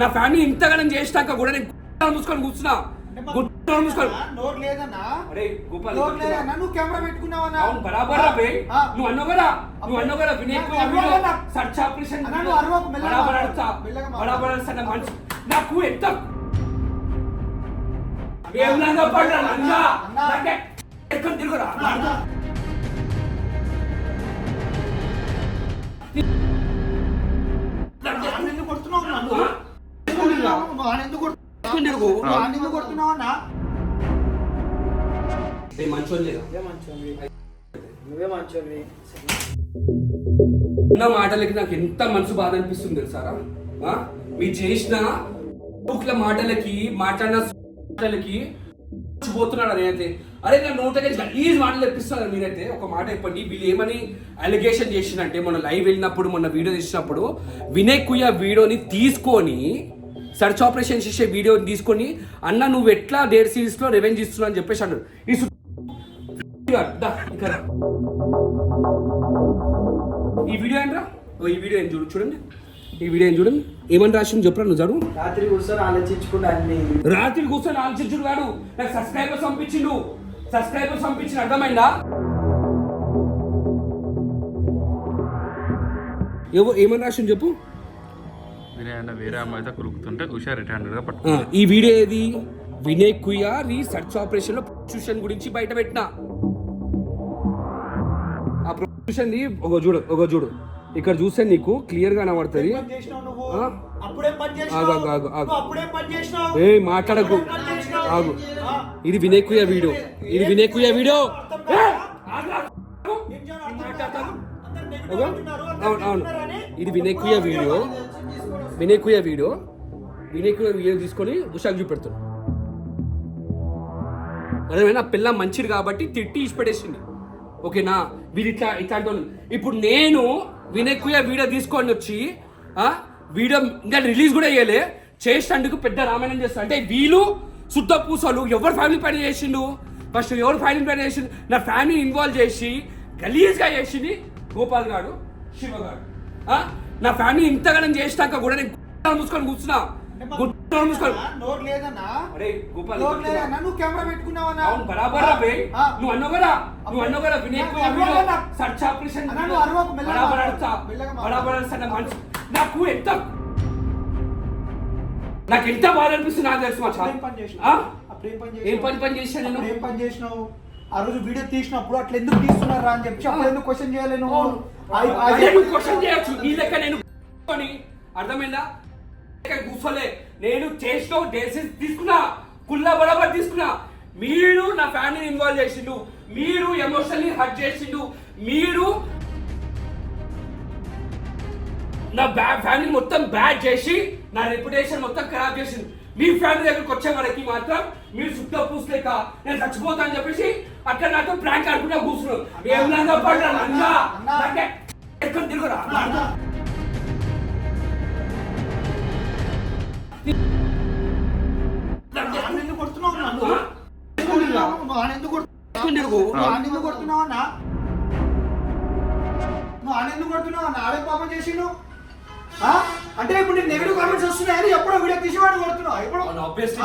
నా ఫ్యామిలీ ఇంతగానం చేసినాక కూడా నేను గుట్టాలు మూసుకొని కూర్చున్నా. గుట్టాలు మూసుకొని నోరు లేదన్నా. అరే గోపాల్ నోరు లేదన్నా నువ్వు కెమెరా పెట్టుకున్నావన్నా. అవును బరాబర్ బే. నువ్వు అన్నావు కదా నువ్వు అన్నావు కదా వినేక్ నాకు అరవకు, సర్చ్ ఆపరేషన్ అన్నా, నువ్వు అరవకు, మెల్లగా బరాబర్ మాట్లాడు. అడుగుతా. మెల్లగా మాట్లాడు. బరాబర్ అడుస్తా నా మనసు నాకు ఎంత ఏం లంగా పడ్డా లంగా అన్నా. నాకే ఎక్కడ తిరుగురా? అన్నా, ఆయన ఎందుకు కొడుతున్నావు ఉన్న మాటలకి నాకు ఎంత మనసు బాధ అనిపిస్తుంది తెలుసారా ఆ? మీరు చేసిన బుక్ల మాటలకి మాట్లాడిన మాటలకి పోతున్నాడు నేనైతే అరే నా నోటకి గలీజ్ మాటలు తెప్పిస్తున్నారు మీరైతే ఒక మాట చెప్పండి వీళ్ళు ఏమని అలిగేషన్ చేసినంటే మొన్న లైవ్ వెళ్ళినప్పుడు మొన్న వీడియో తీసినప్పుడు వినయ్ కుయ్య వీడియోని తీసుకొని సర్చ్ ఆపరేషన్ చేసే వీడియోని తీసుకొని అన్న నువ్వు ఎట్లా డేట్ సిరీస్లో రెవెన్యూ ఇస్తున్నావు? అని చెప్పేసి అన్నాడు. ఈ. ఈ వీడియో ఏంట్రా? ఓ ఈ వీడియో ఏం చూడు చూడండి. ఈ వీడియో ఏం చూడండి. ఏమని రాసింది చెప్పరా నువ్వు చదువు? రాత్రి కూర్చొని ఆలోచించుకుంటా అన్ని. రాత్రి కూర్చొని ఆలోచించుడు వాడు. నాకు సబ్స్క్రైబర్స్ పంపించిండు. సబ్స్క్రైబర్స్ పంపించిన అర్థమైందా? ఏవో ఏమని రాసింది చెప్పు? వినయ్ అన్న వేరే అమ్మాయితో కులుకుతుంటే ఉషా రెడ్ హ్యాండెడ్గా ఆ, పట్టుకుంది ఈ వీడియో ఏది? వినయ్ కుయా రీ సర్చ్ ఆపరేషన్లో ప్రొస్టిట్యూషన్ గురించి బయట పెట్టిన. ఆ ప్రొస్టిట్యూషన్ ఒక చూడు ఒక చూడు. ఇక్కడ చూస్తే నీకు క్లియర్గా కనబడుతుంది. ఏ మాట్లాడకు. ఆగు? ఇది వినయ్ కుయా వీడియో. ఇది వినయ్ కుయా వీడియో. అవును అవును? ఇది వినయ్ కుయా వీడియో. వినయ్ కుయా వీడియో వినయ్ వీడియో తీసుకొని దుషాకు చూపెడుతున్నాను అదేమైనా పిల్ల మంచిది కాబట్టి తిట్టి ఇచ్చిపెట్టేసింది. ఓకేనా? వీరు ఇట్లా ఇట్లాంటి వాళ్ళు. ఇప్పుడు నేను వినయ్ వీడియో తీసుకొని వచ్చి వీడియో ఇంకా రిలీజ్ కూడా చేయలే. చేసినందుకు పెద్ద రామాయణం చేస్తాను అంటే వీళ్ళు శుద్ధ పూసలు ఎవరు ఫ్యామిలీ పైన చేసిండు? ఫస్ట్ ఎవరు ఫ్యామిలీ పైన చేసిండు? నా ఫ్యామిలీ ఇన్వాల్వ్ చేసి గలీజ్గా చేసింది గోపాల్ గారు శివ గారు నా ఫ్యామిలీ ఇంతగానం చేసినాక కూడా నేను గుట్టాలు మూసుకొని కూర్చున్నా. గుట్టాలు మూసుకొని నోరు లేదన్నా? అరే గోపాల్ నోరు లేదన్నా? నువ్వు కెమెరా పెట్టుకున్నావన్నా? అవును బరాబర్ రా బే. ఆ. నువ్వు వినయ్ కుమార్. సర్చ్ ఆపరేషన్ అన్నా, నువ్వు అరవకు, మెల్లగా బరాబర్. బరాబర్ అడుస్తా నాకు ఎంత నాకు ఎంత బాధ అనిపిస్తుంది నాకు తెలుసు పని ఏం? పని పని చేశాను నేను? ఏం పని చేసినావు? ఆ రోజు వీడియో తీసినప్పుడు అట్లా ఎందుకు తీస్తున్నారా అని చెప్పి అప్పుడు ఎందుకు క్వశ్చన్ చేయాలి క్వశ్చన్ చేయొచ్చు. నీ లెక్క నేను అర్థమైందా? కూర్చోలే. నేను చేసిన డెసిషన్ తీసుకున్నా. కుల్లా బరాబర్ తీసుకున్నా. మీరు నా ఫ్యామిలీని ఇన్వాల్వ్ చేసిండు. మీరు ఎమోషనల్లీ హర్ట్ చేసిండు. మీరు నా బ్యా ఫ్యామిలీ మొత్తం బ్యాడ్ చేసి నా రెప్యుటేషన్ మొత్తం ఖరాబ్ చేసింది మీ ఫ్యామిలీ దగ్గరికి వచ్చే వరకు మాత్రం మీరు శుద్ధ పూసలేక నేను చచ్చిపోతా అని చెప్పేసి అక్కడ నాతో ప్రాంక్ ఆడుకుంటా కూర్చున్నాను ఏం లంగా పడ్డా లంగా అన్నా. నాకే ఎక్కడ తిరుగురా కొడుతున్నావు? నువ్వు నువ్వు అన్నా? నువ్వు ఆయన ఎందుకు కొడుతున్నావు అన్న ఆడే పాపం చేసిండు ఆ? అంటే ఇప్పుడు నీకు నెగిటివ్ కామెంట్స్ వస్తున్నాయని ఎప్పుడో వీడియో తీసేవాడు కొడుతున్నావు. ఎప్పుడు? ఆబ్వియస్లీ?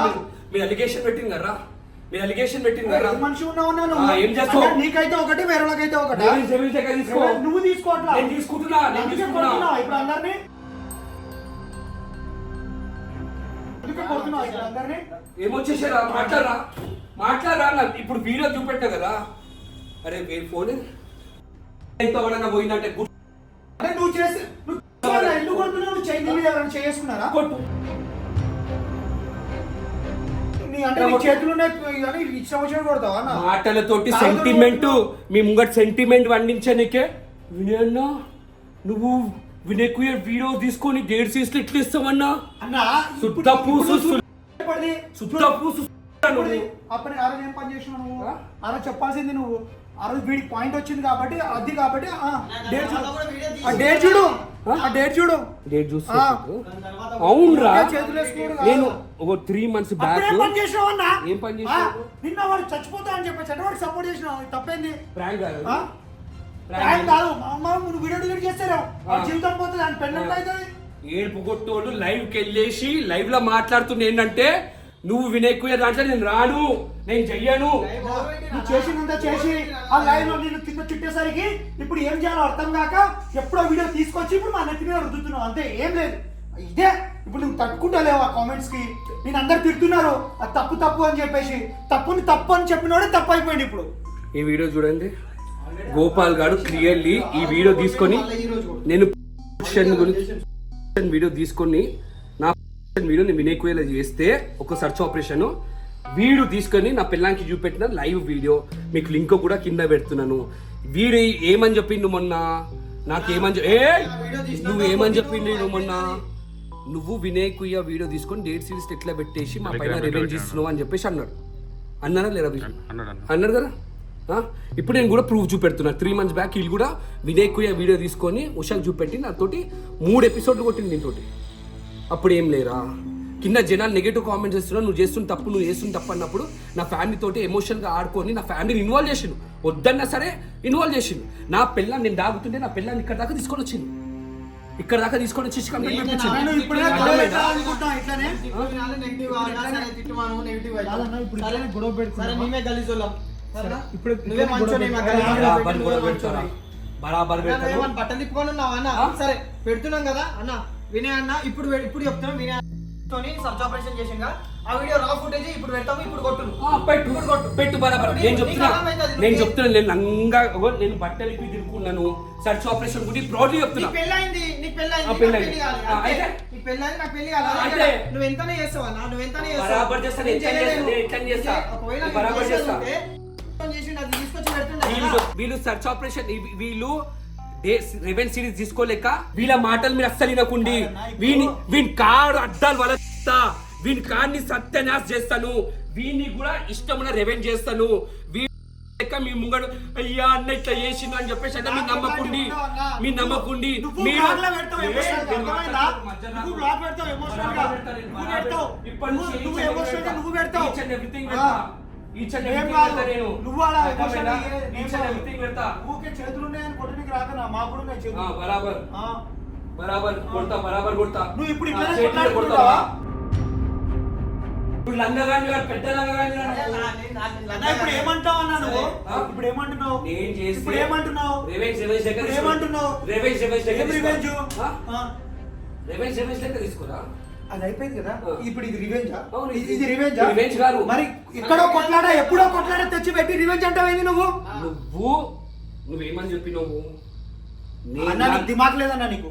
మీరు అలిగేషన్ పెట్టింది కదా మీరు అలిగేషన్ పెట్టింది కదా మనిషి ఉన్నావు ఏం చేస్తావు? నీకైతే ఒకటి వేరే వాళ్ళకైతే ఒకటి నువ్వు తీసుకోవట్లా నేను తీసుకుంటున్నా నేను తీసుకుంటున్నా. ఇప్పుడు అందరినీ? ఏమొచ్చేసారా మాట్లాడరా. మాట్లాడరా ఇప్పుడు వీడియో చూపెట్టా కదా. అరే ఫోన్? ఎవడన్నా పోయిందంటే నువ్వు చేసి చేయి నీ మీద ఎవరైనా చేసుకున్నారా కొట్టు? మాటలతోటి సెంటిమెంట్. మీ ముంగట సెంటిమెంట్ వండించనికే వినయన్నా నువ్వు వినయకు వీడియో తీసుకొని డేట్ సీస్ ఇట్లా ఇస్తావన్నా? ఇప్పుడు- పూసు ఇప్పుడు సు- ఎప్పటిది? శుద్ధ పూసు రోజు చెప్పాల్సింది నువ్వు. ఆ రోజు వీడికి పాయింట్ వచ్చింది కాబట్టి అది కాబట్టి ఆ, డేట్ చూడు. ఆ డేట్ చూడు. ఆ డేట్ చూడు. డేట్ చూసి ఆ. అవునరా. నేను ఒక త్రీ మంత్స్ బ్యాక్ ఏం పని? ఆ, నిన్న వాడు చచ్చిపోతా అని చెప్పేసి అంటే వాడికి సపోర్ట్ చేసినావు. తప్పేంది? ప్రాంక్ కాదు. ఆ? ప్రాంక్ కాదు. అమ్మ నువ్వు వీడియో డిలీట్ చేస్తారా? జీవితం పోతుంది. ఆయన పెళ్ళి అవుతుంది. ఏడుపు కొట్టోళ్ళు లైవ్కి వెళ్ళేసి లైవ్లో మాట్లాడుతున్న ఏంటంటే నువ్వు వినేక్కుయ దాంట్లో నేను రాను నేను చెయ్యను. నువ్వు చేసినంత చేసి ఆ లైవ్లో నేను కింద చుట్టేసరికి ఇప్పుడు ఏం చేయాలో అర్థం కాక ఎప్పుడో వీడియో తీసుకొచ్చి ఇప్పుడు మా నెత్తి మీద రుద్దుతున్నావు. అంతే ఏం లేదు. ఇదే ఇప్పుడు నువ్వు తట్టుకుంటలేవు ఆ కామెంట్స్కి. నేను అందరు తిడుతున్నారు అది తప్పు తప్పు అని చెప్పేసి. తప్పుని తప్పు అని చెప్పినోడే తప్పు అయిపోయింది ఇప్పుడు. ఈ వీడియో చూడండి. గోపాల్ గారు క్లియర్లీ ఈ వీడియో తీసుకొని నేను వీడియో తీసుకొని నా పొజిషన్ వీడియో నేను వినేకుయేలా చేస్తే ఒక సర్చ్ ఆపరేషన్ వీడియో తీసుకొని నా పిల్లానికి చూపెట్టిన లైవ్ వీడియో మీకు లింక్ కూడా కింద పెడుతున్నాను. వీడు ఏమని చెప్పిండు మొన్న? నాకేమని ఏ నువ్వు ఏమని చెప్పిండు నువ్వు మొన్న? నువ్వు వినేకుయ్య వీడియో తీసుకొని డేట్ సిరీస్ ఎట్లా పెట్టేసి మా పైన రివెంజ్ ఇస్తున్నావు అని చెప్పేసి అన్నాడు. అన్నారా లేదా? అన్నాడు కదా? ఆ? ఇప్పుడు నేను కూడా ప్రూఫ్ చూపెడుతున్నా. త్రీ మంత్స్ బ్యాక్ వీళ్ళు కూడా వినయ్ కుయ్య వీడియో తీసుకొని ఉషాకి చూపెట్టి నాతోటి మూడు ఎపిసోడ్లు కొట్టింది దీంతోటి. అప్పుడు ఏం లేరా? కింద జనాలు నెగిటివ్ కామెంట్స్ చేస్తున్నా నువ్వు చేస్తున్న తప్పు నువ్వు చేస్తున్న తప్పు అన్నప్పుడు నా ఫ్యామిలీ తోటి ఎమోషన్గా ఆడుకొని నా ఫ్యామిలీని ఇన్వాల్వ్ చేసిండు. వద్దన్నా సరే ఇన్వాల్వ్ చేసిండు. నా పిల్లని నేను దాగుతుంటే నా పిల్లని ఇక్కడ దాకా తీసుకొని వచ్చింది ఇక్కడ దాకా తీసుకొని? గలీజోళ్ళం. బరాబర్ పెడుతున్నాం కదా అన్న. వినయ్ అన్న ఇప్పుడు ఇప్పుడు చెప్తున్నాం వినయ్ తోని సర్చ్ ఆపరేషన్ చేసింగా ఆ వీడియో రా ఫుటేజ్ ఇప్పుడు పెడతాము ఇప్పుడు కొట్టు పెట్టు పెట్టు బరాబర్ నేను చెప్తున్నా. నేను చెప్తున్నా నేను లంగా నేను బట్టలు ఇప్పి తిరుగుకున్నాను సర్చ్ ఆపరేషన్ గురించి ప్రౌడ్లీ చెప్తున్నా పెళ్ళైంది నీకు పెళ్ళైంది ఆ, నాకు పెళ్ళైంది. పెళ్ళి కాలే. ఆ, అంతే. అయితే? నీకు పెళ్ళైంది నాకు కాదు అయితే? నువ్వు ఎంతనే చేస్తావు నువ్వు ఎంతనే చేస్తావు బరాబర్ చేస్తా, నేను ఎట్లా చేస్తా, బరాబర్ చేస్తా. వీళ్ళు సర్చ్ ఆపరేషన్ వీళ్ళు రెవెన్ సిరీస్ తీసుకోలేక వీళ్ళ మాటలు మీరు అస్సలు వినకుండి. వీని వీని కాడు అడ్డాలు వలస్తా. వీని కాడిని సత్యనాశ చేస్తాను. వీని కూడా ఇష్టమున్న రెవెన్ చేస్తాను. లెక్క మీ ముంగడు అయ్యా అన్న ఇట్లా చేసిండు అని చెప్పేసి అంటే మీరు నమ్మకుండి. మీ నమ్మకుండి. మీరు. ఇప్పటి నుంచి చేతులు ఉన్నాయని కొట్టడానికి మాకు కూడా ఉన్నాయి చేతులు. బరాబర్. బరాబర్ కొడతా బరాబర్ కొడతా. నువ్వు ఇప్పుడు ఆ, ఇట్లానే చేతిలో కొట్లాడుకుంటావా? ఇప్పుడు లంగగాని గారు పెద్ద లంగగాని గారు అన్నా, ఇప్పుడు ఏమంటావు అన్నా నువ్వు? ఆ? ఇప్పుడు ఏమంటున్నావు? ఇప్పుడు ఏమంటున్నావు? రివెంజ్ రివెంజ్ దగ్గర ఇప్పుడు ఏమంటున్నావు? రివెంజ్ రివెంజ్ దగ్గర ఏం రివెంజ్? తీసుకోరా? ఆ? రివెంజ్ రివెంజ్ దగ్గర తీసుకోరా? అది అయిపోయింది కదా. ఇప్పుడు ఇది రివెంజ్ ఇది రివెంజ్ రివెంజ్ కాదు. మరి ఎక్కడో కొట్లాడా ఎప్పుడో కొట్లాడా తెచ్చి పెట్టి రివెంజ్ అంటావేంది నువ్వు? నువ్వు నువ్వేమని చెప్పినావు? నీకు దిమాగ్ లేదన్నా నీకు?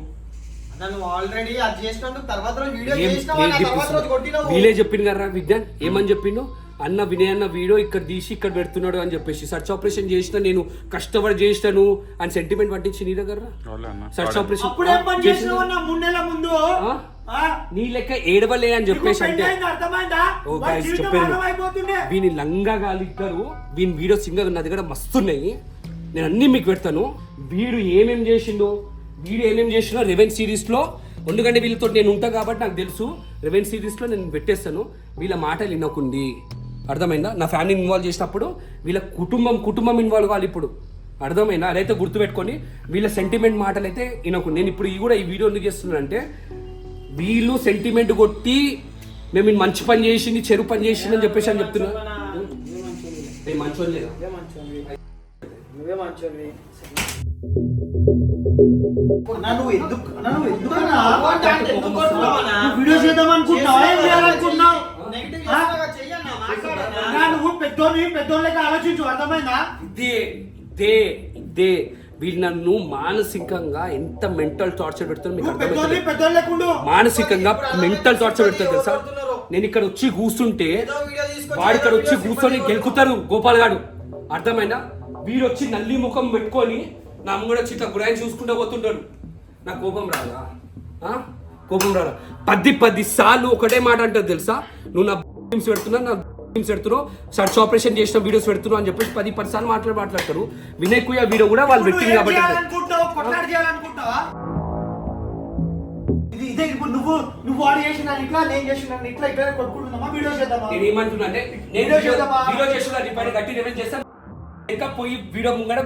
వీలే చెప్పింది కదా విజ్ఞాన్ ఏమని చెప్పిండు అన్న వినయ్ అన్న వీడియో ఇక్కడ తీసి ఇక్కడ పెడుతున్నాడు అని చెప్పేసి. సర్చ్ ఆపరేషన్ చేసిన నేను కష్టపడి చేసినాను అని సెంటిమెంట్ పట్టించి నీ దగ్గర సర్చ్ ఆపరేషన్ నీ లెక్క ఏడవలే అని చెప్పేసి అంటే చెప్పాను. వీని. లంగా గాలిద్దరు వీని వీడియోస్ ఇంకా నా దగ్గర మస్తున్నాయి. నేను అన్ని మీకు పెడతాను. వీడు ఏమేం చేసిండో వీడు ఏమేం చేసినా రెవెన్ సిరీస్లో ఎందుకంటే వీళ్ళతో నేను ఉంటా కాబట్టి నాకు తెలుసు. రెవెన్ సిరీస్లో నేను పెట్టేస్తాను. వీళ్ళ మాటలు వినకుండి. అర్థమైందా? నా ఫ్యామిలీని ఇన్వాల్వ్ చేసినప్పుడు వీళ్ళ కుటుంబం కుటుంబం ఇన్వాల్వ్ కావాలి ఇప్పుడు. అర్థమైందా? అదైతే గుర్తుపెట్టుకొని వీళ్ళ సెంటిమెంట్ మాటలు అయితే వినకుండా నేను ఇప్పుడు ఈ కూడా ఈ వీడియో ఎందుకు చేస్తున్నానంటే వీళ్ళు సెంటిమెంట్ కొట్టి మేము మంచి పని చేసింది చెరు పని చేసింది అని చెప్పేసి అని చెప్తున్నా. నేను మంచి లేదా? నువ్వే ఎందుకు నువ్వు వీడియో చేద్దాం అనుకుంటున్నావా ఏం చేయాలనుకుంటున్నావు? నువ్వు పెద్దోని ఆలోచించు అర్థమైందా? ఇదే ఇదే ఇదే. వీళ్ళు నన్ను మానసికంగా ఎంత మెంటల్ టార్చర్ పెడుతున్నా మీకు అర్థమవుతుంది. మానసికంగా మెంటల్ టార్చర్ పెడతారు తెలుసా. నేను ఇక్కడ వచ్చి కూర్చుంటే ఏదో వీడియో తీసుకొచ్చి వాడు ఇక్కడ వచ్చి కూర్చొని గెలుకుతారు గోపాల్ గాడు అర్థమైందా? వీడు వచ్చి నల్లి ముఖం పెట్టుకొని నా ముంగడ వచ్చి ఇట్లా గురాయిని చూసుకుంటూ పోతుంటాడు. నా కోపం రాదా? ఆ? కోపం రాదా? పది పది సార్లు ఒకటే మాట అంటది తెలుసా? నువ్వు నా పెడుతున్నా నా టీమ్స్ పెడుతున్నావు సర్చ్ ఆపరేషన్ చేసిన వీడియోస్ పెడుతున్నావు అని చెప్పేసి పది పది సార్లు మాట్లాడి మాట్లాడతారు వినయ్ కుయ్య వీడియో కూడా వాళ్ళు పెట్టింది కాబట్టి ఇది ఇప్పుడు నువ్వు నువ్వు వాడు చేసిన ఇట్లా నేను చేసిన ఇట్లా ఇట్లా కొట్టుకుంటున్నామా వీడియో చేద్దామా నేను ఏమంటున్నా అంటే నేను వీడియో చేస్తున్నా నీ పైన గట్టి రివెంజ్ చేస్తా ఇంకా పోయి వీడియో ముంగడ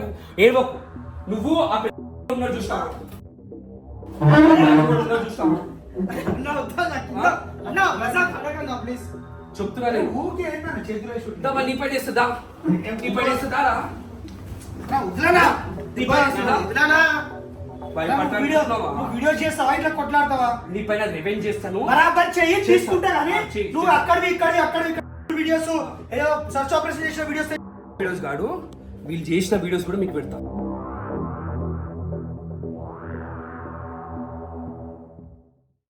నువ్వు ఆ పెద్ద చూస్తావా చూస్తావా రజాక్ అడగన్నా ప్లీజ్ చెప్తున్నా నేను ఊరికే ఏంటన్నా చేతిలో. దా పని చేస్తుందా నీ రా? నా వదిలేనా? నీ పని చేస్తుందా వదిలేనా? భయపడతాను వీడియో అనుకుంటున్నావా? నువ్వు వీడియో చేస్తావా ఇట్లా కొట్లాడతావా నీ పైన రివెంజ్ చేస్తాను బరాబర్ చెయ్యి చేస్తా. తీసుకుంటా కానీ చెయ్యి, నువ్వు చెయ్యి. అక్కడివి ఇక్కడ వీడియోస్ ఏదో సర్చ్ ఆపరేషన్ చేసిన వీడియోస్ వీడియోస్ కాడు వీళ్ళు చేసిన వీడియోస్ కూడా మీకు పెడతా